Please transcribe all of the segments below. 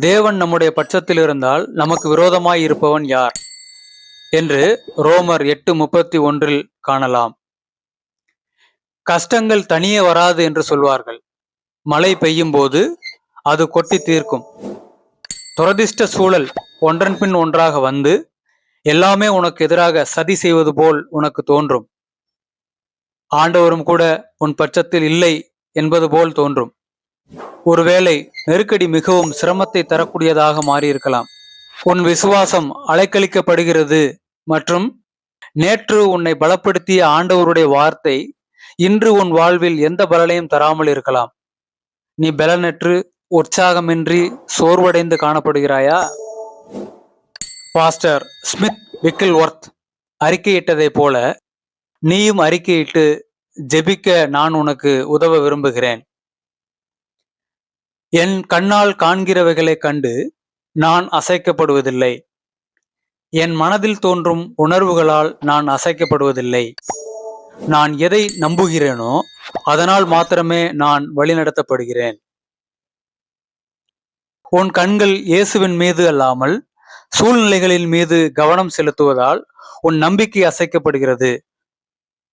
தேவன் நம்முடைய பட்சத்தில் இருந்தால் நமக்கு விரோதமாய் இருப்பவன் யார்? என்று ரோமர் எட்டு முப்பத்தி ஒன்றில் காணலாம். கஷ்டங்கள் தனியே வராது என்று சொல்வார்கள். மழை பெய்யும் போது அது கொட்டி தீர்க்கும். துரதிர்ஷ்ட சூழல் ஒன்றன் பின் ஒன்றாக வந்து எல்லாமே உனக்கு எதிராக சதி செய்வது போல் உனக்கு தோன்றும். ஆண்டவரும் கூட உன் பட்சத்தில் இல்லை என்பது போல் தோன்றும். ஒருவேளை நெருக்கடி மிகவும் சிரமத்தை தரக்கூடியதாக மாறியிருக்கலாம். உன் விசுவாசம் அலைக்கழிக்கப்படுகிறது மற்றும் நேற்று உன்னை பலப்படுத்திய ஆண்டவருடைய வார்த்தை இன்று உன் வாழ்வில் எந்த பலனையும் தராமல் இருக்கலாம். நீ பலனற்று உற்சாகமின்றி சோர்வடைந்து காணப்படுகிறாயா? பாஸ்டர் ஸ்மித் விக்கில்வொர்த் அறிக்கையிட்டதைப் போல நீயும் அறிக்கையிட்டு ஜெபிக்க நான் உனக்கு உதவ விரும்புகிறேன். என் கண்ணால் காண்கிறவைகளைக் கண்டு நான் அசைக்கப்படுவதில்லை. என் மனதில் தோன்றும் உணர்வுகளால் நான் அசைக்கப்படுவதில்லை. நான் எதை நம்புகிறேனோ அதனால் மாத்திரமே நான் வழிநடத்தப்படுகிறேன். உன் கண்கள் இயேசுவின் மீது அல்லாமல் சூழ்நிலைகளின் மீது கவனம் செலுத்துவதால் உன் நம்பிக்கை அசைக்கப்படுகிறது.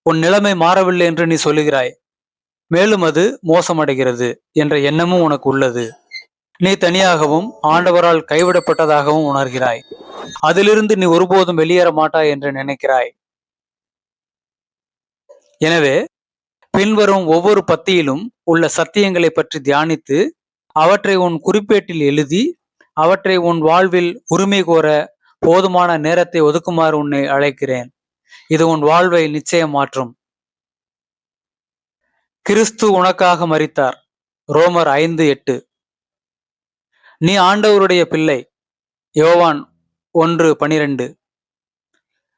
உன் நிலைமை மாறவில்லை என்று நீ சொல்லுகிறாய். மேலும் அது மோசமடைகிறது என்ற எண்ணமும் உனக்கு உள்ளது. நீ தனியாகவும் ஆண்டவரால் கைவிடப்பட்டதாகவும் உணர்கிறாய். அதிலிருந்து நீ ஒருபோதும் வெளியேற மாட்டாய் என்று நினைக்கிறாய். எனவே பின்வரும் ஒவ்வொரு பத்தியிலும் உள்ள சத்தியங்களை பற்றி தியானித்து அவற்றை உன் குறிப்பேட்டில் எழுதி அவற்றை உன் வாழ்வில் உரிமை கோர போதுமான நேரத்தை ஒதுக்குமாறு உன்னை அழைக்கிறேன். இது உன் வாழ்வை நிச்சயம் மாற்றும் கிறிஸ்து உனக்காக மறித்தார் ரோமர் ஐந்து எட்டு. நீ ஆண்டவருடைய பிள்ளை. யோவான் ஒன்று பனிரெண்டு.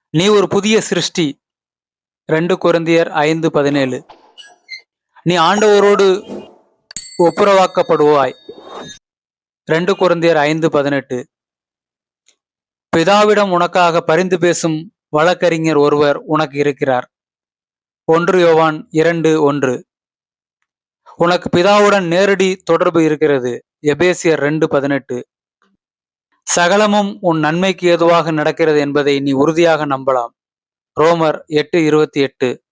நீ ஒரு புதிய சிருஷ்டி. ரெண்டு குருந்தியர் ஐந்து பதினேழு. நீ ஆண்டவரோடு ஒப்புரவாக்கப்படுவாய். ரெண்டு குருந்தியர் ஐந்து பதினெட்டு. பிதாவிடம் உனக்காக பரிந்து பேசும் வழக்கறிஞர் ஒருவர் உனக்கு இருக்கிறார். ஒன்று யோவான் இரண்டு ஒன்று. உனக்கு பிதாவுடன் நேரடி தொடர்பு இருக்கிறது. எபேசியர் ரெண்டு பதினெட்டு. சகலமும் உன் நன்மைக்கு ஏதுவாக நடக்கிறது என்பதை நீ உறுதியாக நம்பலாம். ரோமர் எட்டு இருபத்தி எட்டு.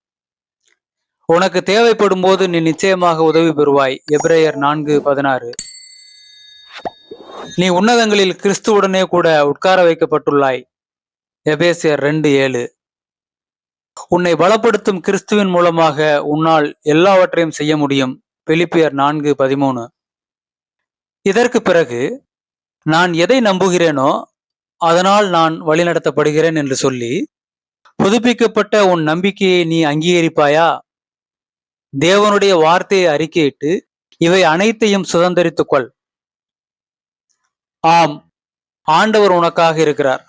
உனக்கு தேவைப்படும் போது நீ நிச்சயமாக உதவி பெறுவாய். எப்ரேயர் நான்கு பதினாறு. நீ உன்னதங்களில் கிறிஸ்துவுடனே கூட உட்கார வைக்கப்பட்டுள்ளாய். எபேசியர் ரெண்டு ஏழு. உன்னை பலப்படுத்தும் கிறிஸ்துவின் மூலமாக உன்னால் எல்லாவற்றையும் செய்ய முடியும். பிலிப்பியர் நான்கு பதிமூணு. இதற்கு பிறகு நான் எதை நம்புகிறேனோ அதனால் நான் வழிநடத்தப்படுகிறேன் என்று சொல்லி புதுப்பிக்கப்பட்ட உன் நம்பிக்கையை நீ அங்கீகரிப்பாயா? தேவனுடைய வார்த்தையை அறிக்கையிட்டு இவை அனைத்தையும் சுதந்திரித்துக் கொள். ஆம் ஆண்டவர் உனக்காக இருக்கிறார்.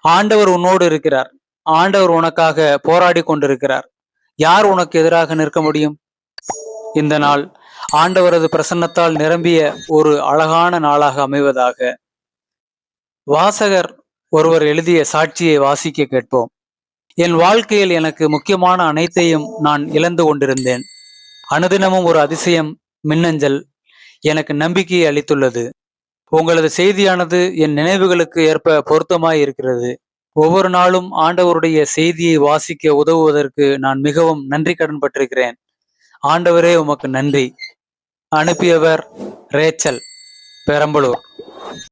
ஆண்டவர் உன்னோடு இருக்கிறார். ஆண்டவர் உனக்காக போராடி கொண்டிருக்கிறார். யார் உனக்கு எதிராக நிற்க முடியும்? இந்த நாள் ஆண்டவரது பிரசன்னத்தால் நிரம்பிய ஒரு அழகான நாளாக அமைவதாக வாசகர் ஒருவர் எழுதிய சாட்சியை வாசிக்க கேட்போம். என் வாழ்க்கையில் எனக்கு முக்கியமான அனைத்தையும் நான் இழந்து கொண்டிருந்தேன். அனுதினமும் ஒரு அதிசயம் மின்னஞ்சல் எனக்கு நம்பிக்கையை அளித்துள்ளது. உங்களது செய்தியானது என் நினைவுகளுக்கு ஏற்ப பொருத்தமாய் இருக்கிறது. ஒவ்வொரு நாளும் ஆண்டவருடைய செய்தியை வாசிக்க உதவுவதற்கு நான் மிகவும் நன்றி கடன் பட்டிருக்கிறேன். ஆண்டவரே உமக்கு நன்றி. அனுப்பியவர் ரேச்சல் பெரம்பலூர்.